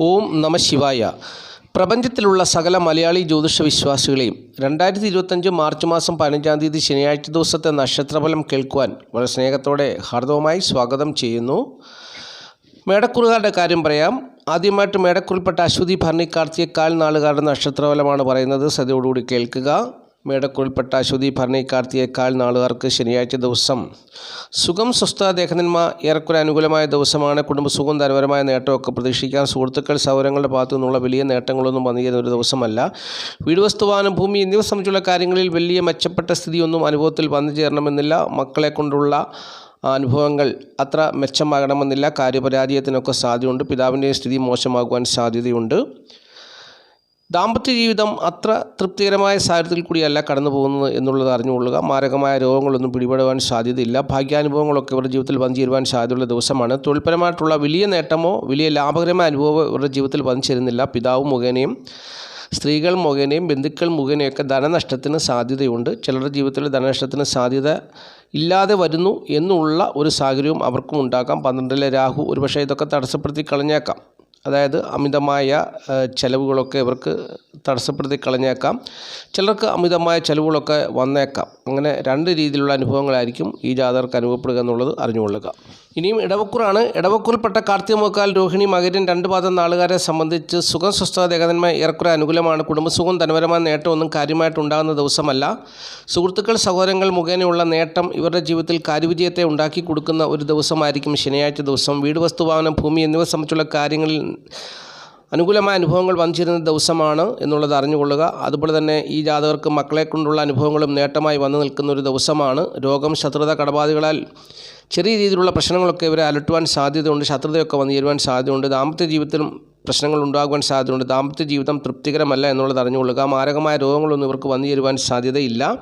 ഓം നമ ശിവായ. പ്രപഞ്ചത്തിലുള്ള സകല മലയാളി ജ്യോതിഷ വിശ്വാസികളെയും രണ്ടായിരത്തി ഇരുപത്തഞ്ച് മാർച്ച് മാസം പതിനഞ്ചാം തീയതി ശനിയാഴ്ച ദിവസത്തെ നക്ഷത്രഫലം കേൾക്കുവാൻ വളരെ സ്നേഹത്തോടെ ഹാർദവമായി സ്വാഗതം ചെയ്യുന്നു. മേടക്കുറുകാരുടെ കാര്യം പറയാം. ആദ്യമായിട്ട് മേടക്കുറിൽപ്പെട്ട അശ്വതി ഭരണി കാൽ നാളുകാരുടെ നക്ഷത്രഫലമാണ് പറയുന്നത്. സദ്യയോടുകൂടി കേൾക്കുക. മേടക്കുറിൽപ്പെട്ട അശ്വതി ഭരണി കാർത്തിയേക്കാൾ നാളുകാർക്ക് ശനിയാഴ്ച ദിവസം സുഖം സ്വസ്ഥ ദേഹനന്മ ഏറെക്കുറെ അനുകൂലമായ ദിവസമാണ്. കുടുംബസുഖം ധനപരമായ നേട്ടമൊക്കെ പ്രതീക്ഷിക്കാൻ സുഹൃത്തുക്കൾ സൗരങ്ങളുടെ ഭാഗത്തു നിന്നുള്ള വലിയ നേട്ടങ്ങളൊന്നും വന്നിരുന്ന ഒരു ദിവസമല്ല. വീട് വസ്തുവാനും ഭൂമി എന്നിവ സംബന്ധിച്ചുള്ള കാര്യങ്ങളിൽ വലിയ മെച്ചപ്പെട്ട സ്ഥിതിയൊന്നും അനുഭവത്തിൽ വന്നു ചേരണമെന്നില്ല. മക്കളെ കൊണ്ടുള്ള അനുഭവങ്ങൾ അത്ര മെച്ചമാകണമെന്നില്ല. കാര്യപരാജയത്തിനൊക്കെ സാധ്യതയുണ്ട്. പിതാവിന്റെ സ്ഥിതി മോശമാകുവാൻ സാധ്യതയുണ്ട്. ദാമ്പത്യ ജീവിതം അത്ര തൃപ്തികരമായ സാഹചര്യത്തിൽ കൂടിയല്ല കടന്നു പോകുന്നത് എന്നുള്ളത് അറിഞ്ഞുകൊള്ളുക. മാരകമായ രോഗങ്ങളൊന്നും പിടിപെടുവാൻ സാധ്യതയില്ല. ഭാഗ്യാനുഭവങ്ങളൊക്കെ ഇവരുടെ ജീവിതത്തിൽ വന്നു ചേരുവാൻ സാധ്യതയുള്ള ദിവസമാണ്. തൊഴിൽപരമായിട്ടുള്ള വലിയ നേട്ടമോ വലിയ ലാഭകരമായ അനുഭവമോ ഇവരുടെ ജീവിതത്തിൽ വന്നു ചേരുന്നില്ല പിതാവ് മുഖേനയും സ്ത്രീകൾ മുഖേനയും ബന്ധുക്കൾ മുഖേനയൊക്കെ ധനനഷ്ടത്തിന് സാധ്യതയുണ്ട്. ചിലരുടെ ജീവിതത്തിൽ ധനനഷ്ടത്തിന് സാധ്യത ഇല്ലാതെ വരുന്നു എന്നുള്ള ഒരു സാഹചര്യവും അവർക്കും ഉണ്ടാക്കാം. പന്ത്രണ്ടിലെ രാഹു ഒരുപക്ഷെ ഇതൊക്കെ തടസ്സപ്പെടുത്തി കളഞ്ഞേക്കാം. അതായത് അമിതമായ ചിലവുകളൊക്കെ ഇവർക്ക് തടസ്സപ്പെടുത്തി കളഞ്ഞേക്കാം. ചിലർക്ക് അമിതമായ ചിലവുകളൊക്കെ വന്നേക്കാം. അങ്ങനെ രണ്ട് രീതിയിലുള്ള അനുഭവങ്ങളായിരിക്കും ഈ ജാതകർക്ക് അനുഭവപ്പെടുക എന്നുള്ളത് അറിഞ്ഞുകൊള്ളുക. ഇനിയും ഇടവക്കൂറാണ് ഇടവക്കൂറിൽപ്പെട്ട കാർത്തിക മുക്കാൽ രോഹിണി മകരൻ രണ്ട് പാദം നാളുകാരെ സംബന്ധിച്ച് സുഖം സ്വസ്ഥത ദേഹന്മ ഏറെക്കുറെ അനുകൂലമാണ്. കുടുംബസുഖം ധനപരമായ നേട്ടമൊന്നും കാര്യമായിട്ടുണ്ടാകുന്ന ദിവസമല്ല. സുഹൃത്തുക്കൾ സഹോദരങ്ങൾ മുഖേനയുള്ള നേട്ടം ഇവരുടെ ജീവിതത്തിൽ കാര്യവിജയത്തെ ഉണ്ടാക്കി കൊടുക്കുന്ന ഒരു ദിവസമായിരിക്കും ശനിയാഴ്ച ദിവസം. വീട് വസ്തുവാഹനം ഭൂമി എന്നിവ സംബന്ധിച്ചുള്ള കാര്യങ്ങളിൽ അനുകൂലമായ അനുഭവങ്ങൾ വന്നിരുന്ന ദിവസമാണ് എന്നുള്ളത് അറിഞ്ഞുകൊള്ളുക. അതുപോലെ തന്നെ ഈ ജാതകർക്ക് മക്കളെ കൊണ്ടുള്ള അനുഭവങ്ങളും നേട്ടമായി വന്നു നിൽക്കുന്ന ഒരു ദിവസമാണ്. രോഗം ശത്രുത കടബാധകളാൽ ചെറിയ രീതിയിലുള്ള പ്രശ്നങ്ങളൊക്കെ ഇവരെ അലട്ടുവാൻ സാധ്യതയുണ്ട്. ശത്രുതയൊക്കെ വന്നു ചേരുവാൻ സാധ്യതയുണ്ട്. ദാമ്പത്യ ജീവിതത്തിലും പ്രശ്നങ്ങൾ ഉണ്ടാകുവാൻ സാധ്യതയുണ്ട്. ദാമ്പത്യ ജീവിതം തൃപ്തികരമല്ല എന്നുള്ളത് അറിഞ്ഞുകൊള്ളുക. മാരകമായ രോഗങ്ങളൊന്നും ഇവർക്ക് വന്നു ചേരുവാൻ സാധ്യതയില്ല.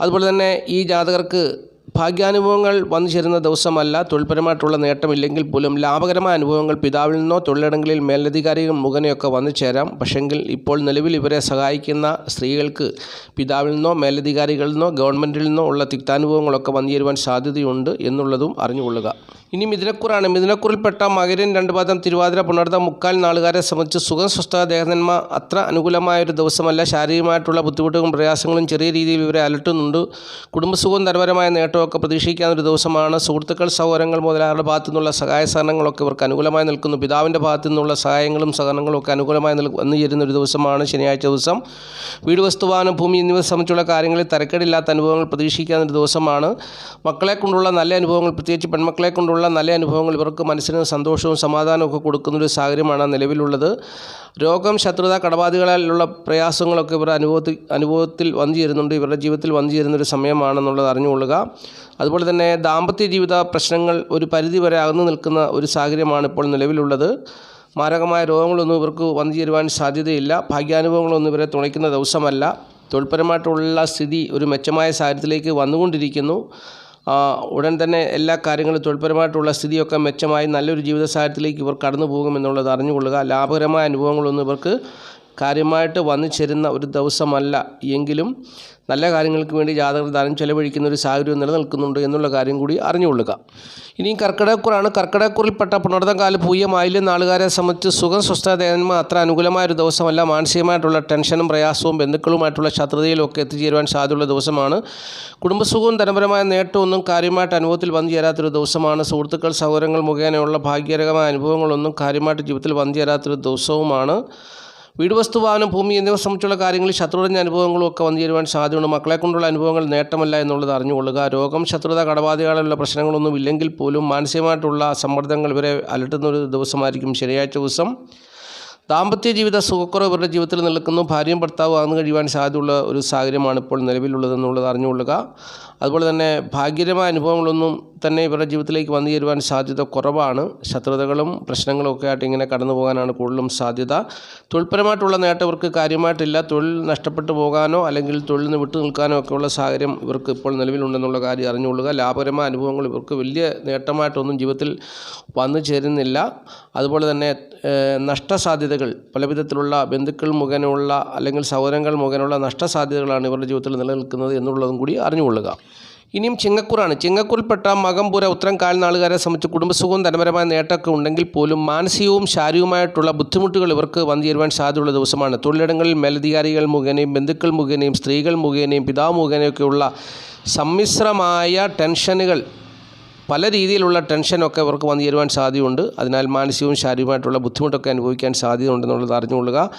അതുപോലെ തന്നെ ഈ ജാതകർക്ക് ഭാഗ്യാനുഭവങ്ങൾ വന്നു ചേരുന്ന ദിവസമല്ല തൊഴിൽപരമായിട്ടുള്ള നേട്ടമില്ലെങ്കിൽ പോലും ലാഭകരമായ അനുഭവങ്ങൾ പിതാവിൽ നിന്നോ തൊഴിലിടങ്ങളിൽ മേലധികാരികൾ മുഖനെയൊക്കെ വന്നു ചേരാം. പക്ഷെങ്കിൽ ഇപ്പോൾ നിലവിൽ ഇവരെ സഹായിക്കുന്ന സ്ത്രീകൾക്ക് പിതാവിൽ നിന്നോ മേലധികാരികളിൽ നിന്നോ ഗവൺമെന്റിൽ നിന്നോ ഉള്ള തിക്താനുഭവങ്ങളൊക്കെ വന്നു ചേരുവാൻ സാധ്യതയുണ്ട് എന്നുള്ളതും അറിഞ്ഞുകൊള്ളുക. ഇനി മിഥുനക്കുറാണ്. മിഥുനക്കുറിൽപ്പെട്ട മകരൻ രണ്ട് പാദം തിരുവാതിര പുണർത്ത മുക്കാൽ നാളുകാരെ സംബന്ധിച്ച് സുഖം സ്വസ്ഥ ദേഹനന്മ അത്ര അനുകൂലമായ ഒരു ദിവസമല്ല. ശാരീരികമായിട്ടുള്ള ബുദ്ധിമുട്ടുകളും പ്രയാസങ്ങളും ചെറിയ രീതിയിൽ ഇവരെ അലട്ടുന്നുണ്ട്. കുടുംബസുഖവും ധനപരമായ നേട്ടമൊക്കെ പ്രതീക്ഷിക്കാവുന്ന ഒരു ദിവസമാണ്. സുഹൃത്തുക്കൾ സഹോദരങ്ങൾ മുതലാളുടെ ഭാഗത്തു നിന്നുള്ള സഹായ സഹകരണങ്ങളൊക്കെ ഇവർക്ക് അനുകൂലമായി നിൽക്കുന്നു. പിതാവിന്റെ ഭാഗത്തു നിന്നുള്ള സഹായങ്ങളും സഹകരണങ്ങളും ഒക്കെ അനുകൂലമായി വന്നു ചേരുന്ന ഒരു ദിവസമാണ് ശനിയാഴ്ച ദിവസം. വീട് വസ്തുവാനം ഭൂമി എന്നിവ സംബന്ധിച്ചുള്ള കാര്യങ്ങളിൽ തരക്കേടില്ലാത്ത അനുഭവങ്ങൾ പ്രതീക്ഷിക്കാവുന്ന ഒരു ദിവസമാണ്. മക്കളെ കൊണ്ടുള്ള നല്ല അനുഭവങ്ങൾ പ്രത്യേകിച്ച് പെൺമക്കളെ കൊണ്ടുള്ള നല്ല അനുഭവങ്ങൾ ഇവർക്ക് മനസ്സിന് സന്തോഷവും സമാധാനവും ഒക്കെ കൊടുക്കുന്ന ഒരു സാഹചര്യമാണ് നിലവിലുള്ളത്. രോഗം ശത്രുത കടബാധികളാലുള്ള പ്രയാസങ്ങളൊക്കെ ഇവരുടെ അനുഭവത്തിൽ അനുഭവത്തിൽ വന്നു ചേരുന്നുണ്ട്. ഇവരുടെ ജീവിതത്തിൽ വന്നു ചേരുന്ന ഒരു സമയമാണെന്നുള്ളത് അറിഞ്ഞുകൊള്ളുക. അതുപോലെ തന്നെ ദാമ്പത്യ ജീവിത പ്രശ്നങ്ങൾ ഒരു പരിധി വരെ അകന്നു നിൽക്കുന്ന ഒരു സാഹചര്യമാണ് ഇപ്പോൾ നിലവിലുള്ളത്. മാരകമായ രോഗങ്ങളൊന്നും ഇവർക്ക് വന്നു ചേരുവാൻ സാധ്യതയില്ല. ഭാഗ്യാനുഭവങ്ങളൊന്നും ഇവരെ തുണയ്ക്കുന്ന ദിവസമല്ല. തൊഴിൽപരമായിട്ടുള്ള സ്ഥിതി ഒരു മെച്ചമായ സാഹചര്യത്തിലേക്ക് വന്നുകൊണ്ടിരിക്കുന്നു. ഉടൻ തന്നെ എല്ലാ കാര്യങ്ങളും തൊഴിൽപരമായിട്ടുള്ള സ്ഥിതിയൊക്കെ മെച്ചമായി നല്ലൊരു ജീവിത സാഹചര്യത്തിലേക്ക് ഇവർ കടന്നു പോകുമെന്നുള്ളത് അറിഞ്ഞുകൊള്ളുക. ലാഭകരമായ അനുഭവങ്ങളൊന്നും ഇവർക്ക് കാര്യമായിട്ട് വന്നു ചേരുന്ന ഒരു ദിവസമല്ല. എങ്കിലും നല്ല കാര്യങ്ങൾക്ക് വേണ്ടി ജാതകർ ധനം ചെലവഴിക്കുന്ന ഒരു സാഹചര്യം നിലനിൽക്കുന്നുണ്ട് എന്നുള്ള കാര്യം കൂടി അറിഞ്ഞുകൊള്ളുക. ഇനിയും കർക്കിടകക്കുറാണ്. കർക്കിടകക്കുറിൽപ്പെട്ട പുണർത്തകാല പൂയമായില്യ നാളുകാരെ സംബന്ധിച്ച് സുഖം സ്വസ്ഥ ദേവന്മ അത്ര അനുകൂലമായ ഒരു ദിവസമല്ല. മാനസികമായിട്ടുള്ള ടെൻഷനും പ്രയാസവും ബന്ധുക്കളുമായിട്ടുള്ള ശത്രുതയിലും ഒക്കെ എത്തിച്ചേരുവാൻ സാധ്യതയുള്ള ദിവസമാണ്. കുടുംബസുഖവും ധനപരമായ നേട്ടമൊന്നും കാര്യമായിട്ട് അനുഭവത്തിൽ വന്നു ചേരാത്തൊരു ദിവസമാണ്. സുഹൃത്തുക്കൾ സഹോദരങ്ങൾ മുഖേനയുള്ള ഭാഗ്യകരമായ അനുഭവങ്ങളൊന്നും കാര്യമായിട്ട് ജീവിതത്തിൽ വന്നു ചേരാത്തൊരു ദിവസവുമാണ്. വീട് വസ്തു വാഹനം ഭൂമി എന്നിവ സംബന്ധിച്ചുള്ള കാര്യങ്ങളിൽ ശത്രുതഞ്ഞ അനുഭവങ്ങളും ഒക്കെ വന്നു ചേരുവാൻ സാധ്യതയുണ്ട്. മക്കളെ കൊണ്ടുള്ള അനുഭവങ്ങൾ നേട്ടമല്ല എന്നുള്ളത് അറിഞ്ഞുകൊള്ളുക. രോഗം ശത്രുത കടബാധകളുള്ള പ്രശ്നങ്ങളൊന്നും ഇല്ലെങ്കിൽ പോലും മാനസികമായിട്ടുള്ള സമ്മർദ്ദങ്ങൾ ഇവരെ അലട്ടുന്ന ഒരു ദിവസമായിരിക്കും ശനിയാഴ്ച ദിവസം. ദാമ്പത്യ ജീവിത സുഖക്കുറവ് ഇവരുടെ ജീവിതത്തിൽ നിൽക്കുന്നു ഭാര്യയും ഭർത്താവും ആകുന്നു കഴിയുവാൻ സാധ്യതയുള്ള ഒരു സാഹചര്യമാണ് ഇപ്പോൾ നിലവിലുള്ളതെന്നുള്ളത് അറിഞ്ഞുകൊള്ളുക. അതുപോലെ തന്നെ ഭാഗ്യകരമായ അനുഭവങ്ങളൊന്നും തന്നെ ഇവരുടെ ജീവിതത്തിലേക്ക് വന്നു ചേരുവാൻ സാധ്യത കുറവാണ്. ശത്രുതകളും പ്രശ്നങ്ങളും ഒക്കെ ആയിട്ട് ഇങ്ങനെ കടന്നു പോകാനാണ് കൂടുതലും സാധ്യത. തൊഴിൽപരമായിട്ടുള്ള നേട്ടം ഇവർക്ക് കാര്യമായിട്ടില്ല. തൊഴിൽ നഷ്ടപ്പെട്ടു പോകാനോ അല്ലെങ്കിൽ തൊഴിൽ നിന്ന് വിട്ടു നിൽക്കാനോ ഒക്കെയുള്ള സാഹചര്യം ഇവർക്ക് ഇപ്പോൾ നിലവിലുണ്ടെന്നുള്ള കാര്യം അറിഞ്ഞുകൊള്ളുക. ലാഭകരമായ അനുഭവങ്ങൾ ഇവർക്ക് വലിയ നേട്ടമായിട്ടൊന്നും ജീവിതത്തിൽ വന്നു ചേരുന്നില്ല. അതുപോലെ തന്നെ നഷ്ടസാധ്യതകൾ പല വിധത്തിലുള്ള ബന്ധുക്കൾ മുഖേനയുള്ള അല്ലെങ്കിൽ സഹോദരങ്ങൾ മുഖേനയുള്ള നഷ്ടസാധ്യതകളാണ് ഇവരുടെ ജീവിതത്തിൽ നിലനിൽക്കുന്നത് എന്നുള്ളതും കൂടി അറിഞ്ഞുകൊള്ളുക. ഇനിയും ചിങ്ങക്കൂറാണ്. ചിങ്ങക്കൂറിൽപ്പെട്ട മകംപുര ഉത്തരം കാൽനാളുകാരെ സംബന്ധിച്ച് കുടുംബസുഖവും ധനപരമായ നേട്ടമൊക്കെ ഉണ്ടെങ്കിൽ പോലും മാനസികവും ശാരീരികവുമായിട്ടുള്ള ബുദ്ധിമുട്ടുകൾ ഇവർക്ക് വന്നു ചേരുവാൻ സാധ്യതയുള്ള ദിവസമാണ്. തൊഴിലിടങ്ങളിൽ മേലധികാരികൾ മുഖേനയും ബന്ധുക്കൾ മുഖേനയും സ്ത്രീകൾ മുഖേനയും പിതാവ് മുഖേനയൊക്കെയുള്ള സമ്മിശ്രമായ ടെൻഷനുകൾ പല രീതിയിലുള്ള ടെൻഷനൊക്കെ ഇവർക്ക് വന്നു ചേരുവാൻ സാധ്യതയുണ്ട്. അതിനാൽ മാനസികവും ശാരീരികമായിട്ടുള്ള ബുദ്ധിമുട്ടൊക്കെ അനുഭവിക്കാൻ സാധ്യതയുണ്ടെന്നുള്ളത് അറിഞ്ഞുകൊള്ളുക.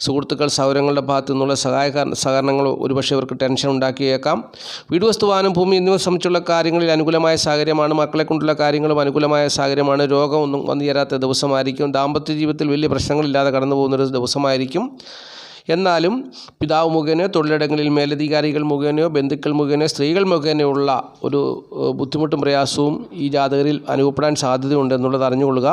സുഹൃത്തുക്കൾ സൗരങ്ങളുടെ ഭാഗത്തു നിന്നുള്ള സഹായ സഹകരണങ്ങൾ ഒരുപക്ഷെ ഇവർക്ക് ടെൻഷൻ ഉണ്ടാക്കിയേക്കാം. വീട് വസ്തുവാനും ഭൂമി എന്നിവ സംബന്ധിച്ചുള്ള കാര്യങ്ങളിൽ അനുകൂലമായ സാഹചര്യമാണ്. മക്കളെ കൊണ്ടുള്ള കാര്യങ്ങളും അനുകൂലമായ സാഹചര്യമാണ്. രോഗമൊന്നും വന്നു ചേരാത്ത ദിവസമായിരിക്കും. ദാമ്പത്യ ജീവിതത്തിൽ വലിയ പ്രശ്നങ്ങളില്ലാതെ കടന്നു പോകുന്നൊരു ദിവസമായിരിക്കും. എന്നാലും പിതാവ് മുഖേനയോ തൊഴിലിടങ്ങളിൽ മേലധികാരികൾ മുഖേനയോ ബന്ധുക്കൾ മുഖേനയോ സ്ത്രീകൾ മുഖേനയുള്ള ഒരു ബുദ്ധിമുട്ടും പ്രയാസവും ഈ ജാതകരിൽ അനുഭവപ്പെടാൻ സാധ്യതയുണ്ട് എന്നുള്ളത് അറിഞ്ഞുകൊള്ളുക.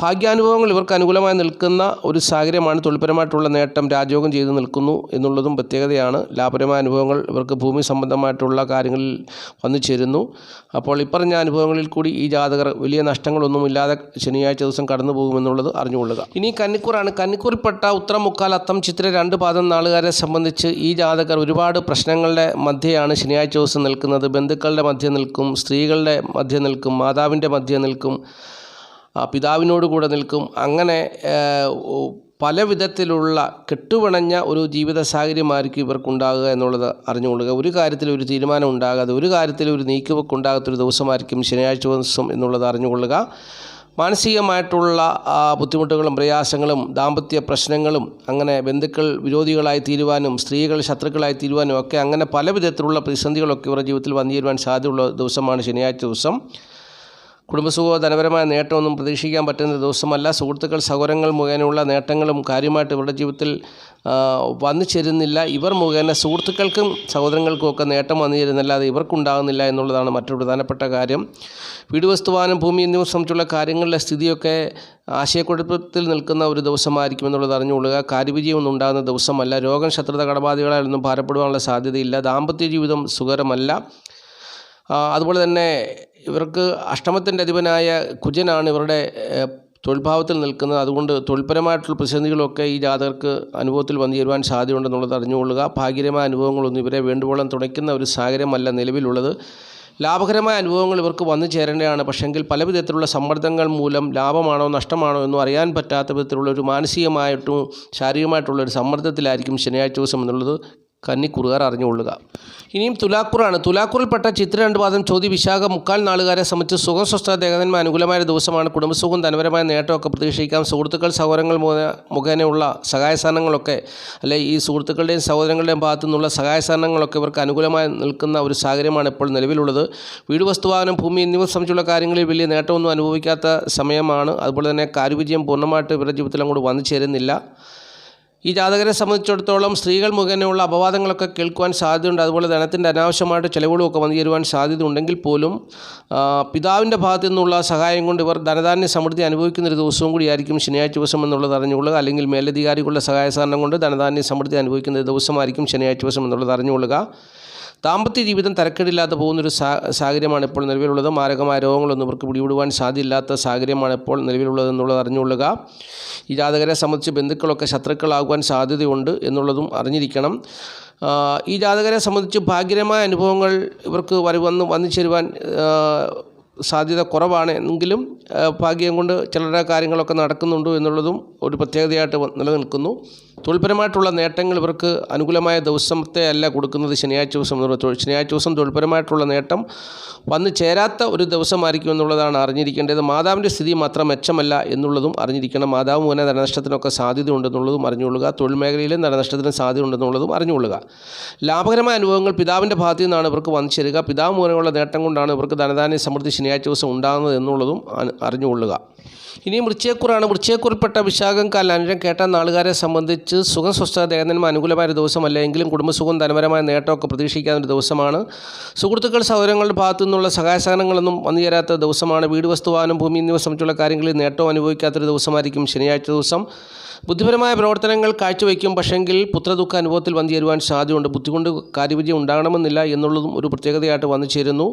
ഭാഗ്യാനുഭവങ്ങൾ ഇവർക്ക് അനുകൂലമായി നിൽക്കുന്ന ഒരു സാഹചര്യമാണ് തൊഴിൽപരമായിട്ടുള്ള നേട്ടം രാജയോഗം ചെയ്തു നിൽക്കുന്നു എന്നുള്ളതും പ്രത്യേകതയാണ്. ലാഭപരമായ അനുഭവങ്ങൾ ഇവർക്ക് ഭൂമി സംബന്ധമായിട്ടുള്ള കാര്യങ്ങളിൽ വന്നു ചേരുന്നു. അപ്പോൾ ഇപ്പറഞ്ഞ അനുഭവങ്ങളിൽ കൂടി ഈ ജാതകർ വലിയ നഷ്ടങ്ങളൊന്നുമില്ലാതെ ശനിയാഴ്ച ദിവസം കടന്നു പോകുമെന്നുള്ളത് അറിഞ്ഞുകൊള്ളുക. ഇനി കന്നിക്കൂറാണ്. കന്നിക്കൂറിൽപ്പെട്ട ഉത്തരം മുക്കാൽ അത്തം ചിത്ര രണ്ട് പാദം നാളുകാരെ സംബന്ധിച്ച് ഈ ജാതകർ ഒരുപാട് പ്രശ്നങ്ങളുടെ മധ്യയാണ് ശനിയാഴ്ച ദിവസം നിൽക്കുന്നത്. ബന്ധുക്കളുടെ മധ്യ നിൽക്കും സ്ത്രീകളുടെ മധ്യ നിൽക്കും മാതാവിന്റെ മധ്യ നിൽക്കും പിതാവിനോട് കൂടെ നിൽക്കും. അങ്ങനെ പല വിധത്തിലുള്ള കെട്ടുപിണഞ്ഞ ഒരു ജീവിത സാഹചര്യമായിരിക്കും ഇവർക്കുണ്ടാകുക എന്നുള്ളത് അറിഞ്ഞുകൊള്ളുക. ഒരു കാര്യത്തിൽ ഒരു തീരുമാനം ഉണ്ടാകാതെ ഒരു കാര്യത്തിൽ ഒരു നീക്കുവെക്ക് ഉണ്ടാകാത്തൊരു ദിവസമായിരിക്കും ശനിയാഴ്ച ദിവസം എന്നുള്ളത് അറിഞ്ഞുകൊള്ളുക. മാനസികമായിട്ടുള്ള ബുദ്ധിമുട്ടുകളും പ്രയാസങ്ങളും ദാമ്പത്യ പ്രശ്നങ്ങളും അങ്ങനെ ബന്ധുക്കൾ വിരോധികളായി തീരുവാനും സ്ത്രീകൾ ശത്രുക്കളായി തീരുവാനും ഒക്കെ അങ്ങനെ പല വിധത്തിലുള്ള പ്രതിസന്ധികളൊക്കെ ഇവരുടെ ജീവിതത്തിൽ വന്നു ചേരുവാൻ സാധ്യതയുള്ള ദിവസമാണ് ശനിയാഴ്ച ദിവസം. കുടുംബസുഖമോ ധനപരമായ നേട്ടമൊന്നും പ്രതീക്ഷിക്കാൻ പറ്റുന്ന ദിവസമല്ല. സുഹൃത്തുക്കൾ സഹോദരങ്ങൾ മുഖേനയുള്ള നേട്ടങ്ങളും കാര്യമായിട്ട് ഇവരുടെ ജീവിതത്തിൽ വന്നു ചേരുന്നില്ല ഇവർ മുഖേന സുഹൃത്തുക്കൾക്കും സഹോദരങ്ങൾക്കും ഒക്കെ നേട്ടം വന്നു ചേരുന്നല്ലാതെ ഇവർക്കുണ്ടാകുന്നില്ല എന്നുള്ളതാണ് മറ്റൊരു പ്രധാനപ്പെട്ട കാര്യം. വീട് വസ്തുവാനം ഭൂമി എന്നിവ സംബന്ധിച്ചുള്ള കാര്യങ്ങളിലെ സ്ഥിതിയൊക്കെ ആശയക്കുഴപ്പത്തിൽ നിൽക്കുന്ന ഒരു ദിവസമായിരിക്കും എന്നുള്ളത് അറിഞ്ഞുകൊള്ളുക. കാര്യവിജയമൊന്നും ഉണ്ടാകുന്ന ദിവസമല്ല. രോഗം ശത്രുത കടബാധികളായൊന്നും ഭാരപ്പെടുവാനുള്ള സാധ്യതയില്ല. ദാമ്പത്യ ജീവിതം സുഖകരമല്ല. അതുപോലെ തന്നെ ഇവർക്ക് അഷ്ടമത്തിന്റെ അധിപനായ കുജനാണ് ഇവരുടെ തൊഴിൽഭാവത്തിൽ നിൽക്കുന്നത് അതുകൊണ്ട് തൊഴിൽപരമായിട്ടുള്ള പ്രതിസന്ധികളൊക്കെ ഈ ജാതകർക്ക് അനുഭവത്തിൽ വന്നു ചേരുവാൻ സാധ്യതയുണ്ടെന്നുള്ളത് അറിഞ്ഞുകൊള്ളുക. ഭാഗ്യകരമായ അനുഭവങ്ങളൊന്നും ഇവരെ വേണ്ടുവോളം തുണയ്ക്കുന്ന ഒരു സാഹചര്യമല്ല നിലവിലുള്ളത്. ലാഭകരമായ അനുഭവങ്ങൾ ഇവർക്ക് വന്നു ചേരേണ്ടതാണ്. പക്ഷെങ്കിൽ പല വിധത്തിലുള്ള സമ്മർദ്ദങ്ങൾ മൂലം ലാഭമാണോ നഷ്ടമാണോ എന്നും അറിയാൻ പറ്റാത്ത വിധത്തിലുള്ള ഒരു മാനസികമായിട്ടും ശാരീരികമായിട്ടുള്ള ഒരു സമ്മർദ്ദത്തിലായിരിക്കും ശനിയാഴ്ച ദിവസം എന്നുള്ളത് കന്നിക്കുറുകാർ അറിഞ്ഞുകൊള്ളുക. ഇനിയും തുലാക്കുറാണ്. തുലാക്കുറിൽപ്പെട്ട ചിത്ര രണ്ട് പാദം ചോദ്യ വിശാഖ മുക്കാൽ നാളുകാരെ സംബന്ധിച്ച് സുഖം സ്വസ്ഥ ദേവതന്മാർ അനുകൂലമായ ദിവസമാണ്. കുടുംബസുഖം ധനപരമായ നേട്ടമൊക്കെ പ്രതീക്ഷിക്കാം. സുഹൃത്തുക്കൾ സഹോദരങ്ങൾ മുഖേ- മുഖേനയുള്ള സഹായ സാധനങ്ങളൊക്കെ അല്ലെ ഈ സുഹൃത്തുക്കളുടെയും സഹോദരങ്ങളുടെയും ഭാഗത്തു നിന്നുള്ള സഹായ സാധനങ്ങളൊക്കെ ഇവർക്ക് അനുകൂലമായി നിൽക്കുന്ന ഒരു സാഹചര്യമാണ് ഇപ്പോൾ നിലവിലുള്ളത്. വീട് വസ്തുവാഹനം ഭൂമി എന്നിവ സംബന്ധിച്ചുള്ള കാര്യങ്ങളിൽ വലിയ നേട്ടമൊന്നും അനുഭവിക്കാത്ത സമയമാണ്. അതുപോലെ തന്നെ കാര്യവിജയം പൂർണമായിട്ട് ഇവരുടെ ജീവിതത്തിൽ അങ്ങോട്ട് വന്നു ചേരുന്നില്ല. ഈ ജാതകരെ സംബന്ധിച്ചിടത്തോളം സ്ത്രീകൾ മുഖേനയുള്ള അപവാദങ്ങളൊക്കെ കേൾക്കുവാൻ സാധ്യതയുണ്ട്. അതുപോലെ ധനത്തിന്റെ അനാവശ്യമായിട്ട് ചിലവുകളൊക്കെ വന്നു ചേരുവാൻ സാധ്യതയുണ്ടെങ്കിൽ പോലും ആ, പിതാവിന്റെ ഭാഗത്തു നിന്നുള്ള സഹായം കൊണ്ട് ഇവർ ധനധാന്യ സമൃദ്ധി അനുഭവിക്കുന്ന ഒരു ദിവസവും കൂടിയായിരിക്കും ശനിയാഴ്ച ദിവസം എന്നുള്ളത് അറിഞ്ഞുകൊള്ളുക. അല്ലെങ്കിൽ മേലധികാരികളുടെ സഹായ സഹകരണം കൊണ്ട് ധനധാന്യ സമൃദ്ധി അനുഭവിക്കുന്ന ദിവസമായിരിക്കും ശനിയാഴ്ച ദിവസം എന്നുള്ളത് അറിഞ്ഞുകൊള്ളുക. ദാമ്പത്യ ജീവിതം തരക്കേടില്ലാതെ പോകുന്നൊരു സാ സാഹചര്യമാണ് ഇപ്പോൾ നിലവിലുള്ളത്. മാരകമായ രോഗങ്ങളൊന്നും ഇവർക്ക് പിടിവിടുവാൻ സാധ്യമില്ലാത്ത സാഹചര്യമാണ് ഇപ്പോൾ നിലവിലുള്ളത് എന്നുള്ളത് അറിഞ്ഞുകൊള്ളുക. ഈ ജാതകരെ സംബന്ധിച്ച് ബന്ധുക്കളൊക്കെ ശത്രുക്കളാകുവാൻ സാധ്യതയുണ്ട് എന്നുള്ളതും അറിഞ്ഞിരിക്കണം. ഈ ജാതകരെ സംബന്ധിച്ച് ഭാഗ്യകരമായ അനുഭവങ്ങൾ ഇവർക്ക് വരു വന്ന് വന്നു ചേരുവാൻ സാധ്യത കുറവാണ് എങ്കിലും ഭാഗ്യം കൊണ്ട് ചിലരുടെ കാര്യങ്ങളൊക്കെ നടക്കുന്നുണ്ട് എന്നുള്ളതും ഒരു പ്രത്യേകതയായിട്ട് നിലനിൽക്കുന്നു. തൊഴിൽപരമായിട്ടുള്ള നേട്ടങ്ങൾ ഇവർക്ക് അനുകൂലമായ ദിവസത്തെ അല്ല കൊടുക്കുന്നത് ശനിയാഴ്ച ദിവസം ശനിയാഴ്ച ദിവസം തൊഴിൽപരമായിട്ടുള്ള നേട്ടം വന്നു ചേരാത്ത ഒരു ദിവസമായിരിക്കും എന്നുള്ളതാണ് അറിഞ്ഞിരിക്കേണ്ടത്. മാതാവിന്റെ സ്ഥിതി മാത്രം മെച്ചമല്ല എന്നുള്ളതും അറിഞ്ഞിരിക്കണം. മാതാവ് മുഖേന ധനനഷ്ടത്തിനൊക്കെ സാധ്യതയുണ്ടെന്നുള്ളതും അറിഞ്ഞുകൊള്ളുക. തൊഴിൽ മേഖലയിലും സാധ്യത ഉണ്ടെന്നുള്ളതും അറിഞ്ഞുകൊള്ളുക. ലാഭകരമായ അനുഭവങ്ങൾ പിതാവിന്റെ ഭാഗത്തു നിന്നാണ് ഇവർക്ക് വന്നു ചേരുക. പിതാവ് മൂലമുള്ള നേട്ടം കൊണ്ടാണ് ഇവർക്ക് ധനധാന്യ സമൃദ്ധി ശനിയാഴ്ച ദിവസം ഉണ്ടാകുന്നത് എന്നുള്ളതും അറിഞ്ഞുകൊള്ളുക. ഇനിയും വൃശ്ചയക്കുറാണ് വൃശ്ചയക്കുറിൽപ്പെട്ട വിശാഖം കാൽ അനുരം കേട്ട നാളുകാരെ സംബന്ധിച്ച് സുഖം സ്വസ്ഥത ദേഹനന്മ അനുകൂലമായ ഒരു ദിവസമല്ല. എങ്കിലും കുടുംബസുഖം ധനപരമായ നേട്ടമൊക്കെ പ്രതീക്ഷിക്കാവുന്ന ഒരു ദിവസമാണ്. സുഹൃത്തുക്കൾ സൗകര്യങ്ങളുടെ ഭാഗത്തു നിന്നുള്ള സഹായ സഹനങ്ങളൊന്നും വന്നു ചേരാത്ത ദിവസമാണ്. വീട് വസ്തുവാനും ഭൂമി എന്നിവ സംബന്ധിച്ചുള്ള കാര്യങ്ങളിൽ നേട്ടവും അനുഭവിക്കാത്തൊരു ദിവസമായിരിക്കും ശനിയാഴ്ച ദിവസം. ബുദ്ധിപരമായ പ്രവർത്തനങ്ങൾ കാഴ്ചവെക്കും പക്ഷെങ്കിൽ പുത്രദുഃഖ അനുഭവത്തിൽ വന്നു ചേരുവാൻ സാധ്യതയുണ്ട്. ബുദ്ധി കൊണ്ട് കാര്യവിജയം ഉണ്ടാകണമെന്നില്ല എന്നുള്ളതും ഒരു പ്രത്യേകതയായിട്ട് വന്നു ചേരുന്നു.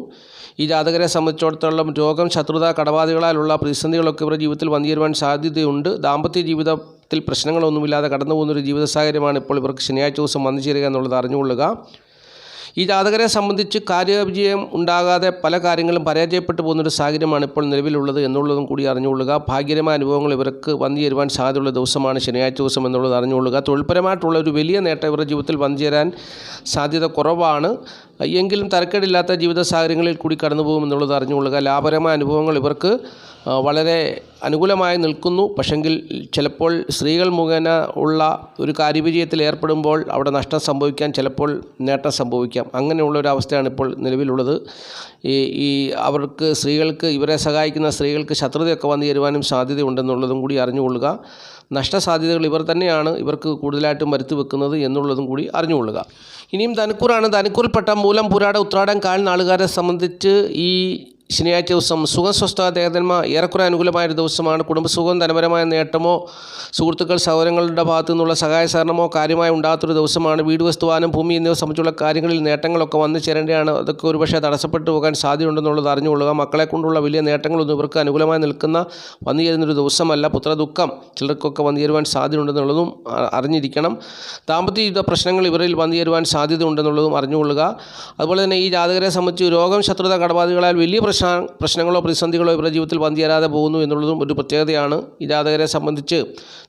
ഈ ജാതകരെ സംബന്ധിച്ചിടത്തോളം രോഗം ശത്രുത കടബാധകളാലുള്ള പ്രതിസന്ധികളൊക്കെ ഇവരുടെ ജീവിതത്തിൽ വന്നു സാധ്യതയുണ്ട്. ദാമ്പത്യ ജീവിതത്തിൽ പ്രശ്നങ്ങളൊന്നുമില്ലാതെ കടന്നു പോകുന്നൊരു ജീവിത സാഹചര്യമാണ് ഇപ്പോൾ ഇവർക്ക് ശനിയാഴ്ച ദിവസം വന്നു ചേരുക എന്നുള്ളത് അറിഞ്ഞുകൊള്ളുക. ഈ ജാതകരെ സംബന്ധിച്ച് കാര്യവിജയം ഉണ്ടാകാതെ പല കാര്യങ്ങളും പരാജയപ്പെട്ടു പോകുന്നൊരു സാഹചര്യമാണ് ഇപ്പോൾ നിലവിലുള്ളത് എന്നുള്ളതും കൂടി അറിഞ്ഞുകൊള്ളുക. ഭാഗ്യകരമായ അനുഭവങ്ങൾ ഇവർക്ക് വന്നു ചേരുവാൻ സാധ്യതയുള്ള ദിവസമാണ് ശനിയാഴ്ച ദിവസം എന്നുള്ളത് അറിഞ്ഞുകൊള്ളുക. തൊഴിൽപരമായിട്ടുള്ള ഒരു വലിയ നേട്ടം ഇവരുടെ ജീവിതത്തിൽ വന്നു ചേരാൻ സാധ്യത കുറവാണ്. എങ്കിലും തരക്കേടില്ലാത്ത ജീവിത സാഹചര്യങ്ങളിൽ കൂടി കടന്നു പോകുമെന്നുള്ളത് അറിഞ്ഞുകൊള്ളുക. ലാഭകരമായ അനുഭവങ്ങൾ ഇവർക്ക് വളരെ അനുകൂലമായി നിൽക്കുന്നു. പക്ഷെങ്കിൽ ചിലപ്പോൾ സ്ത്രീകൾ മുഖേന ഉള്ള ഒരു കാര്യവിജയത്തിൽ ഏർപ്പെടുമ്പോൾ അവിടെ നഷ്ടം സംഭവിക്കാൻ ചിലപ്പോൾ നേട്ടം സംഭവിക്കാം. അങ്ങനെയുള്ള ഒരു അവസ്ഥയാണ് ഇപ്പോൾ നിലവിലുള്ളത്. ഈ ഈ അവർക്ക് സ്ത്രീകൾക്ക് ഇവരെ സഹായിക്കുന്ന സ്ത്രീകൾക്ക് ശത്രുതയൊക്കെ വന്നു ചേരുവാനും സാധ്യതയുണ്ടെന്നുള്ളതും കൂടി അറിഞ്ഞുകൊള്ളുക. നഷ്ടസാധ്യതകൾ ഇവർ തന്നെയാണ് ഇവർക്ക് കൂടുതലായിട്ടും വരുത്തി വെക്കുന്നത് എന്നുള്ളതും കൂടി അറിഞ്ഞുകൊള്ളുക. ഇനിയും തനിക്കൂറാണ് തനിക്കൂറിൽപ്പെട്ട മൂലം പുരാട ഉത്രാടം കാൽ നാളുകാരെ സംബന്ധിച്ച് ഈ ശനിയാഴ്ച ദിവസം സുഖസ്വസ്ഥ ദേവതന്മ ഏറെക്കുറെ അനുകൂലമായ ഒരു ദിവസമാണ്. കുടുംബസുഖം ധനപരമായ നേട്ടമോ സുഹൃത്തുക്കൾ സഹോദരങ്ങളുടെ ഭാഗത്തു നിന്നുള്ള സഹായ സഹകരണമോ കാര്യമായി ഉണ്ടാകാത്തൊരു ദിവസമാണ്. വീട് വസ്തുവാനും ഭൂമി എന്നിവ സംബന്ധിച്ചുള്ള കാര്യങ്ങളിൽ നേട്ടങ്ങളൊക്കെ വന്നു ചേരേണ്ടതാണ്. അതൊക്കെ ഒരുപക്ഷെ തടസ്സപ്പെട്ടു പോകാൻ സാധ്യതയുണ്ടെന്നുള്ളത് അറിഞ്ഞുകൊള്ളുക. മക്കളെ കൊണ്ടുള്ള വലിയ നേട്ടങ്ങളൊന്നും ഇവർക്ക് അനുകൂലമായി നിൽക്കുന്ന വന്നു ചേരുന്നൊരു ദിവസമല്ല. പുത്രദുഃഖം ചിലർക്കൊക്കെ വന്നു ചേരുവാൻ സാധ്യതയുണ്ടെന്നുള്ളതും അറിഞ്ഞിരിക്കണം. ദാമ്പത്യ ജീവിത പ്രശ്നങ്ങൾ ഇവരിൽ വന്നു ചേരുവാൻ സാധ്യതയുണ്ടെന്നുള്ളതും അറിഞ്ഞുകൊള്ളുക. അതുപോലെ തന്നെ ഈ ജാതകരെ സംബന്ധിച്ച് രോഗം ശത്രുത കടബാധികളാൽ വലിയ പ്രശ്നങ്ങളോ പ്രതിസന്ധികളോ ഇവരുടെ ജീവിതത്തിൽ വന്നു ചേരാതെ പോകുന്നു എന്നുള്ളതും ഒരു പ്രത്യേകതയാണ്. ഈ ജാതകരെ സംബന്ധിച്ച്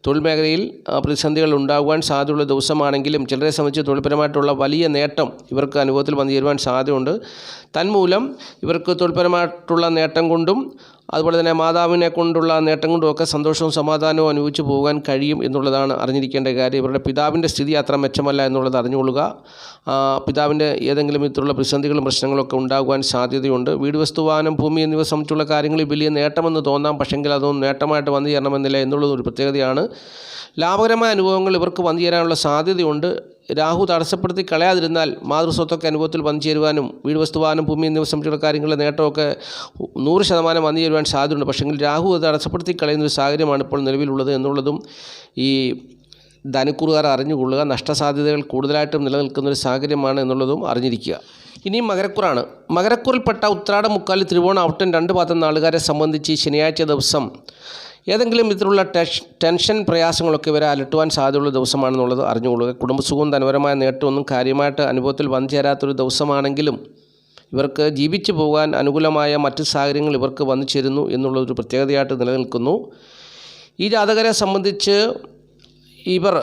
തൊഴിൽ മേഖലയിൽ പ്രതിസന്ധികൾ ഉണ്ടാകുവാൻ സാധ്യതയുള്ള ദിവസമാണെങ്കിലും ചിലരെ സംബന്ധിച്ച് തൊഴിൽപരമായിട്ടുള്ള വലിയ നേട്ടം ഇവർക്ക് അനുഭവത്തിൽ വന്നു ചേരുവാൻ സാധ്യതയുണ്ട്. തന്മൂലം ഇവർക്ക് തൊഴിൽപരമായിട്ടുള്ള നേട്ടം കൊണ്ടും അതുപോലെ തന്നെ മാതാവിനെ കൊണ്ടുള്ള നേട്ടം കൊണ്ടുമൊക്കെ സന്തോഷവും സമാധാനവും അനുഭവിച്ചു പോകാൻ കഴിയും എന്നുള്ളതാണ് അറിഞ്ഞിരിക്കേണ്ട കാര്യം. ഇവരുടെ പിതാവിന്റെ സ്ഥിതി അത്ര മെച്ചമല്ല എന്നുള്ളത് അറിഞ്ഞുകൊള്ളുക. പിതാവിന്റെ ഏതെങ്കിലും വിധത്തിലുള്ള പ്രതിസന്ധികളും പ്രശ്നങ്ങളൊക്കെ ഉണ്ടാകുവാൻ സാധ്യതയുണ്ട്. വീട് വസ്തുവാനം ഭൂമി എന്നിവ സംബന്ധിച്ചുള്ള കാര്യങ്ങളിൽ വലിയ നേട്ടമെന്ന് തോന്നാം. പക്ഷെങ്കിൽ അതൊന്നും നേട്ടമായിട്ട് വന്നു ചേരണമെന്നില്ല എന്നുള്ളത് ഒരു പ്രത്യേകതയാണ്. ലാഭകരമായ അനുഭവങ്ങൾ ഇവർക്ക് വന്നു ചേരാനുള്ള സാധ്യതയുണ്ട്. രാഹു തടസ്സപ്പെടുത്തി കളയാതിരുന്നാൽ മാതൃസ്വത്തൊക്കെ അനുഭവത്തിൽ വന്നു ചേരുവാനും വീട് വസ്തുവാനും ഭൂമി എന്നിവ സംബന്ധിച്ചുള്ള കാര്യങ്ങളുടെ നേട്ടമൊക്കെ നൂറ് ശതമാനം വന്നു ചേരുവാൻ സാധ്യതയുണ്ട്. പക്ഷെങ്കിൽ രാഹു അത് തടസ്സപ്പെടുത്തി കളയുന്ന ഒരു സാഹചര്യമാണ് ഇപ്പോൾ നിലവിലുള്ളത് എന്നുള്ളതും ഈ ധനക്കുറുകാർ അറിഞ്ഞുകൊള്ളുക നഷ്ടസാധ്യതകൾ കൂടുതലായിട്ടും നിലനിൽക്കുന്ന ഒരു സാഹചര്യമാണ് എന്നുള്ളതും അറിഞ്ഞിരിക്കുക. ഇനി മകരക്കുറാണ്. മകരക്കുറിൽപ്പെട്ട ഉത്രാട മുക്കാലി തിരുവോണം ഔട്ടൻ രണ്ട് പാത്രം നാളുകാരെ സംബന്ധിച്ച് ശനിയാഴ്ച ദിവസം ഏതെങ്കിലും വിധത്തിലുള്ള ടെൻഷൻ പ്രയാസങ്ങളൊക്കെ ഇവരെ അലട്ടുവാൻ സാധ്യതയുള്ള ദിവസമാണെന്നുള്ളത് അറിഞ്ഞുകൊള്ളുക. കുടുംബസുഖവും ധനപരമായ നേട്ടമൊന്നും കാര്യമായിട്ട് അനുഭവത്തിൽ വന്നു ചേരാത്തൊരു ദിവസമാണെങ്കിലും ഇവർക്ക് ജീവിച്ചു പോകാൻ അനുകൂലമായ മറ്റ് സാഹചര്യങ്ങൾ ഇവർക്ക് വന്നു ചേരുന്നു എന്നുള്ളൊരു പ്രത്യേകതയായിട്ട് നിലനിൽക്കുന്നു. ഈ ജാതകരെ സംബന്ധിച്ച് ഇവർ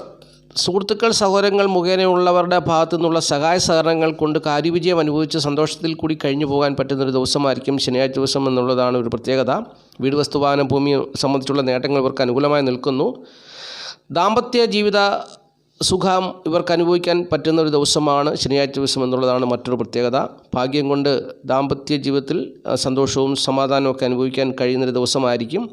സുഹൃത്തുക്കൾ സഹോദരങ്ങൾ മുഖേനയുള്ളവരുടെ ഭാഗത്തു നിന്നുള്ള സഹായ സഹകരണങ്ങൾ കൊണ്ട് കാര്യവിജയം അനുഭവിച്ച് സന്തോഷത്തിൽ കൂടി കഴിഞ്ഞു പോകാൻ പറ്റുന്നൊരു ദിവസമായിരിക്കും ശനിയാഴ്ച ദിവസം എന്നുള്ളതാണ് ഒരു പ്രത്യേകത. വീട് വസ്തുവാഹന ഭൂമി സംബന്ധിച്ചുള്ള നേട്ടങ്ങൾ ഇവർക്ക് അനുകൂലമായി നിൽക്കുന്നു. ദാമ്പത്യ ജീവിത സുഖം ഇവർക്ക് അനുഭവിക്കാൻ പറ്റുന്ന ഒരു ദിവസമാണ് ശനിയാഴ്ച ദിവസം എന്നുള്ളതാണ് മറ്റൊരു പ്രത്യേകത. ഭാഗ്യം കൊണ്ട് ദാമ്പത്യ ജീവിതത്തിൽ സന്തോഷവും സമാധാനവും ഒക്കെ അനുഭവിക്കാൻ കഴിയുന്നൊരു ദിവസമായിരിക്കും.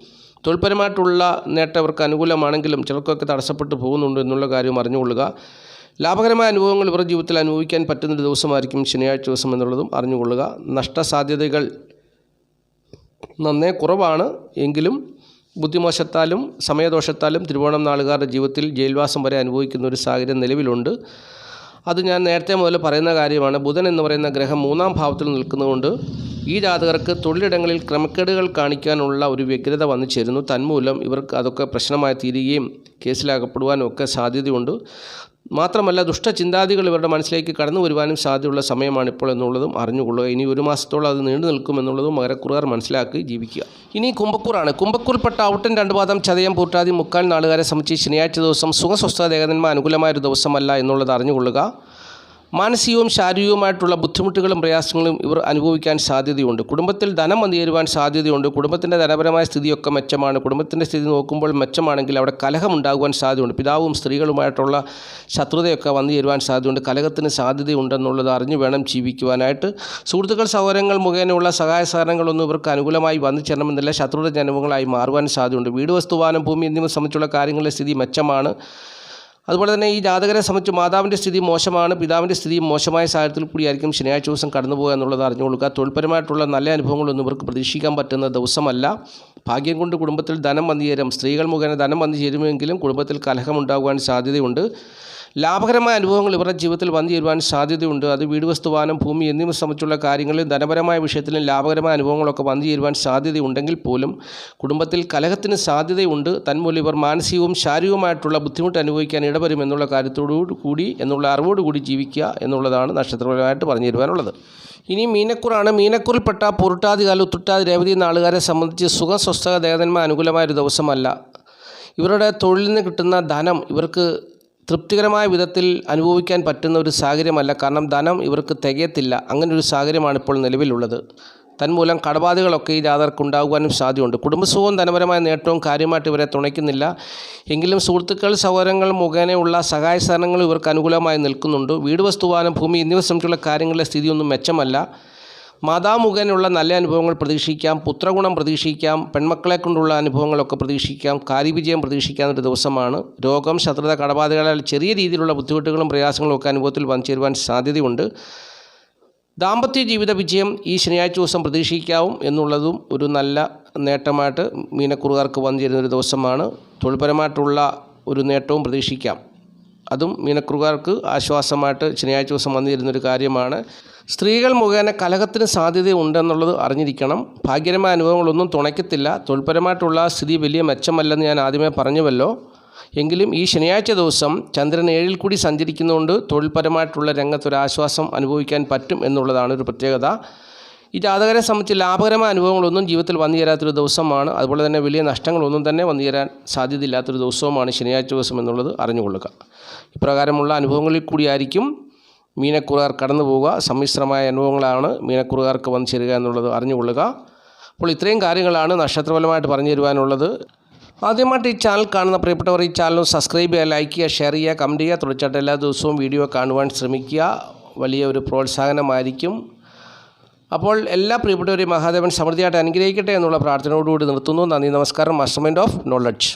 തൊഴിൽപരമായിട്ടുള്ള നേട്ടം അവർക്ക് അനുകൂലമാണെങ്കിലും ചിലർക്കൊക്കെ തടസ്സപ്പെട്ടു പോകുന്നുണ്ട് എന്നുള്ള കാര്യം അറിഞ്ഞുകൊള്ളുക. ലാഭകരമായ അനുഭവങ്ങൾ ഇവരുടെ ജീവിതത്തിൽ അനുഭവിക്കാൻ പറ്റുന്ന ഒരു ദിവസമായിരിക്കും ശനിയാഴ്ച ദിവസം എന്നുള്ളതും അറിഞ്ഞുകൊള്ളുക. നഷ്ടസാധ്യതകൾ നന്നേ കുറവാണ് എങ്കിലും ബുദ്ധിമോശത്താലും സമയദോഷത്താലും തിരുവോണം നാളുകാരുടെ ജീവിതത്തിൽ ജയിൽവാസം വരെ അനുഭവിക്കുന്ന ഒരു സാഹചര്യം നിലവിലുണ്ട്. അത് ഞാൻ നേരത്തെ മുതൽ പറയുന്ന കാര്യമാണ്. ബുധൻ എന്ന് പറയുന്ന ഗ്രഹം മൂന്നാം ഭാവത്തിൽ നിൽക്കുന്നതുകൊണ്ട് ഈ ജാതകർക്ക് തൊഴിലിടങ്ങളിൽ ക്രമക്കേടുകൾ കാണിക്കാനുള്ള ഒരു വ്യഗ്രത വന്നു ചേരുന്നു തന്മൂലം ഇവർക്ക് അതൊക്കെ പ്രശ്നമായി തീരുകയും കേസിലാകപ്പെടുവാനും ഒക്കെ സാധ്യതയുണ്ട്. മാത്രമല്ല ദുഷ്ടചിന്താദികൾ ഇവരുടെ മനസ്സിലേക്ക് കടന്നു വരുവാനും സാധ്യതയുള്ള സമയമാണ് ഇപ്പോൾ എന്നുള്ളതും അറിഞ്ഞുകൊള്ളുക. ഇനി ഒരു മാസത്തോളം അത് നീണ്ടു നിൽക്കുമെന്നുള്ളതും മകരക്കുറുകാർ മനസ്സിലാക്കി ജീവിക്കുക. ഇനി കുംഭക്കൂറാണ്. കുമ്പക്കൂർപ്പെട്ട ഔട്ടൻ രണ്ട് പാദം ചതയം പൂട്ടാതി മുക്കാൽ നാളുകാരെ സംബന്ധിച്ച് ശനിയാഴ്ച ദിവസം സുഖസ്വസ്ഥ ദേവന്മാർ അനുകൂലമായൊരു ദിവസമല്ല എന്നുള്ളത് അറിഞ്ഞുകൊള്ളുക. മാനസികവും ശാരീരികവുമായിട്ടുള്ള ബുദ്ധിമുട്ടുകളും പ്രയാസങ്ങളും ഇവർ അനുഭവിക്കാൻ സാധ്യതയുണ്ട്. കുടുംബത്തിൽ ധനം വന്നു ചേരുവാൻ സാധ്യതയുണ്ട്. കുടുംബത്തിന്റെ ധനപരമായ സ്ഥിതിയൊക്കെ മെച്ചമാണ്. കുടുംബത്തിന്റെ സ്ഥിതി നോക്കുമ്പോൾ മെച്ചമാണെങ്കിൽ അവിടെ കലഹം ഉണ്ടാകുവാൻ സാധ്യതയുണ്ട്. പിതാവും സ്ത്രീകളുമായിട്ടുള്ള ശത്രുതയൊക്കെ വന്നു ചേരുവാൻ സാധ്യതയുണ്ട്. കലഹത്തിന് സാധ്യതയുണ്ടെന്നുള്ളത് അറിഞ്ഞു വേണം ജീവിക്കുവാനായിട്ട്. സുഹൃത്തുക്കൾ സഹോദരങ്ങൾ മുഖേനയുള്ള സഹായ സഹകരണങ്ങളൊന്നും ഇവർക്ക് അനുകൂലമായി വന്നു ചേരണമെന്നില്ല. ശത്രുത ജനങ്ങളായി മാറുവാൻ സാധ്യതയുണ്ട്. വീട് വസ്തുവാനം ഭൂമി എന്നിവ സംബന്ധിച്ചുള്ള കാര്യങ്ങളുടെ സ്ഥിതി മെച്ചമാണ്. അതുപോലെ തന്നെ ഈ ജാതകരെ സംബന്ധിച്ച് മാതാവിന്റെ സ്ഥിതി മോശമാണ് പിതാവിന്റെ സ്ഥിതി മോശമായ സാഹചര്യത്തിൽ കൂടിയായിരിക്കും ശനിയാഴ്ച ദിവസം കടന്നു പോകുക എന്നുള്ളത് അറിഞ്ഞുകൊള്ളുക. തൊഴിൽപരമായിട്ടുള്ള നല്ല അനുഭവങ്ങളൊന്നും ഇവർക്ക് പ്രതീക്ഷിക്കാൻ പറ്റുന്ന ദിവസമല്ല. ഭാഗ്യം കൊണ്ട് കുടുംബത്തിൽ ധനം വന്നു ചേരും സ്ത്രീകൾ മുഖേന ധനം വന്നു ചേരുമെങ്കിലും കുടുംബത്തിൽ കലഹമുണ്ടാകുവാൻ സാധ്യതയുണ്ട്. ലാഭകരമായ അനുഭവങ്ങൾ ഇവരുടെ ജീവിതത്തിൽ വന്നു ചേരുവാൻ സാധ്യതയുണ്ട്. അത് വീട് വസ്തുവാനം ഭൂമി എന്നിവ സംബന്ധിച്ചുള്ള കാര്യങ്ങളിൽ ധനപരമായ വിഷയത്തിലും ലാഭകരമായ അനുഭവങ്ങളൊക്കെ വന്നു ചേരുവാൻ സാധ്യതയുണ്ടെങ്കിൽ പോലും കുടുംബത്തിൽ കലഹത്തിന് സാധ്യതയുണ്ട്. തന്മൂലം ഇവർ മാനസികവും ശാരീരികവുമായിട്ടുള്ള ബുദ്ധിമുട്ട് അനുഭവിക്കാൻ ഇടവരും എന്നുള്ള കാര്യത്തോടു കൂടി എന്നുള്ള അറിവോടുകൂടി ജീവിക്കുക എന്നുള്ളതാണ് നക്ഷത്രപരമായിട്ട് പറഞ്ഞു തരുവാനുള്ളത് ഇനി മീനക്കുറാണ്. മീനക്കുറിൽപ്പെട്ട പൊരുട്ടാതികാല ഉത്തുട്ടാതി രേവതി നാളുകാരെ സംബന്ധിച്ച് സുഖ സ്വസ്ഥത ദേവതന്മാർ അനുകൂലമായൊരു ദിവസമല്ല. ഇവരുടെ തൊഴിലിൽ നിന്ന് കിട്ടുന്ന ധനം ഇവർക്ക് തൃപ്തികരമായ വിധത്തിൽ അനുഭവിക്കാൻ പറ്റുന്ന ഒരു സാഹചര്യമല്ല. കാരണം ധനം ഇവർക്ക് തികയത്തില്ല. അങ്ങനെ ഒരു സാഹചര്യമാണ് ഇപ്പോൾ നിലവിലുള്ളത്. തന്മൂലം കടബാധകളൊക്കെ ഈ ജാതകർക്ക് ഉണ്ടാകുവാനും സാധ്യതയുണ്ട്. കുടുംബസുഖവും ധനപരമായ നേട്ടവും കാര്യമായിട്ട് ഇവരെ തുണയ്ക്കുന്നില്ല. എങ്കിലും സുഹൃത്തുക്കൾ സഹോദരങ്ങൾ മുഖേനയുള്ള സഹായ സഹകരണങ്ങൾ ഇവർക്ക് അനുകൂലമായി നിൽക്കുന്നുണ്ട്. വീട് വസ്തുവാനം ഭൂമി എന്നിവ സംബന്ധിച്ചുള്ള കാര്യങ്ങളുടെ സ്ഥിതിയൊന്നും മെച്ചമല്ല. മാതാമുഖേനുള്ള നല്ല അനുഭവങ്ങൾ പ്രതീക്ഷിക്കാം പുത്രഗുണം പ്രതീക്ഷിക്കാം പെൺമക്കളെ കൊണ്ടുള്ള അനുഭവങ്ങളൊക്കെ പ്രതീക്ഷിക്കാം കാര്യവിജയം പ്രതീക്ഷിക്കാവുന്ന ഒരു ദിവസമാണ്. രോഗം ശത്രുത കടബാധകളാൽ ചെറിയ രീതിയിലുള്ള ബുദ്ധിമുട്ടുകളും പ്രയാസങ്ങളും ഒക്കെ അനുഭവത്തിൽ വന്നു ചേരുവാൻ സാധ്യതയുണ്ട്. ദാമ്പത്യ ജീവിത വിജയം ഈ ശനിയാഴ്ച ദിവസം പ്രതീക്ഷിക്കാവും എന്നുള്ളതും ഒരു നല്ല നേട്ടമായിട്ട് മീനക്കുറുകാർക്ക് വന്നു ചേരുന്ന ഒരു ദിവസമാണ്. തൊഴിൽപരമായിട്ടുള്ള ഒരു നേട്ടവും പ്രതീക്ഷിക്കാം. അതും മീനക്കുറുകാർക്ക് ആശ്വാസമായിട്ട് ശനിയാഴ്ച ദിവസം വന്നിരുന്നൊരു കാര്യമാണ്. സ്ത്രീകൾ മുഖേന കലഹത്തിന് സാധ്യതയുണ്ടെന്നുള്ളത് അറിഞ്ഞിരിക്കണം. ഭാഗ്യകരമായ അനുഭവങ്ങളൊന്നും തുണയ്ക്കത്തില്ല. തൊഴിൽപരമായിട്ടുള്ള സ്ഥിതി വലിയ മെച്ചമല്ലെന്ന് ഞാൻ ആദ്യമേ പറഞ്ഞുവല്ലോ. എങ്കിലും ഈ ശനിയാഴ്ച ദിവസം ചന്ദ്രൻ ഏഴിൽ കൂടി സഞ്ചരിക്കുന്നതുകൊണ്ട് തൊഴിൽപരമായിട്ടുള്ള രംഗത്തൊരാശ്വാസം അനുഭവിക്കാൻ പറ്റും എന്നുള്ളതാണ് ഒരു പ്രത്യേകത. ഈ ജാതകരെ സംബന്ധിച്ച് ലാഭകരമായ അനുഭവങ്ങളൊന്നും ജീവിതത്തിൽ വന്നു ചേരാത്തൊരു ദിവസമാണ്. അതുപോലെ തന്നെ വലിയ നഷ്ടങ്ങളൊന്നും തന്നെ വന്നു ചേരാൻ സാധ്യതയില്ലാത്തൊരു ദിവസവുമാണ് ശനിയാഴ്ച ദിവസം എന്നുള്ളത് അറിഞ്ഞുകൊള്ളുക. ഇപ്രകാരമുള്ള അനുഭവങ്ങളിൽ കൂടിയായിരിക്കും മീനക്കുറുകാർ കടന്നു പോവുക. സമ്മിശ്രമായ അനുഭവങ്ങളാണ് മീനക്കുറുകാർക്ക് വന്നു ചേരുക എന്നുള്ളത് അറിഞ്ഞുകൊള്ളുക. അപ്പോൾ ഇത്രയും കാര്യങ്ങളാണ് നക്ഷത്രഫലമായിട്ട് പറഞ്ഞു തരുവാനുള്ളത്. ആദ്യമായിട്ട് ഈ ചാനൽ കാണുന്ന പ്രിയപ്പെട്ടവർ ഈ ചാനൽ സബ്സ്ക്രൈബ് ചെയ്യുക ലൈക്ക് ചെയ്യുക ഷെയർ ചെയ്യുക കമന്റ് ചെയ്യുക. തുടർച്ചയായിട്ട് എല്ലാ ദിവസവും വീഡിയോ കാണുവാൻ ശ്രമിക്കുക. വലിയ ഒരു പ്രോത്സാഹനമായിരിക്കും. അപ്പോൾ എല്ലാ പ്രിയപ്പെട്ടവരെയും മഹാദേവൻ സമൃദ്ധിയായിട്ട് അനുഗ്രഹിക്കട്ടെ എന്നുള്ള പ്രാർത്ഥനയോടുകൂടി നിർത്തുന്നു. നന്ദി നമസ്കാരം. മസ്റ്റർമൈൻഡ് ഓഫ് നോളജ്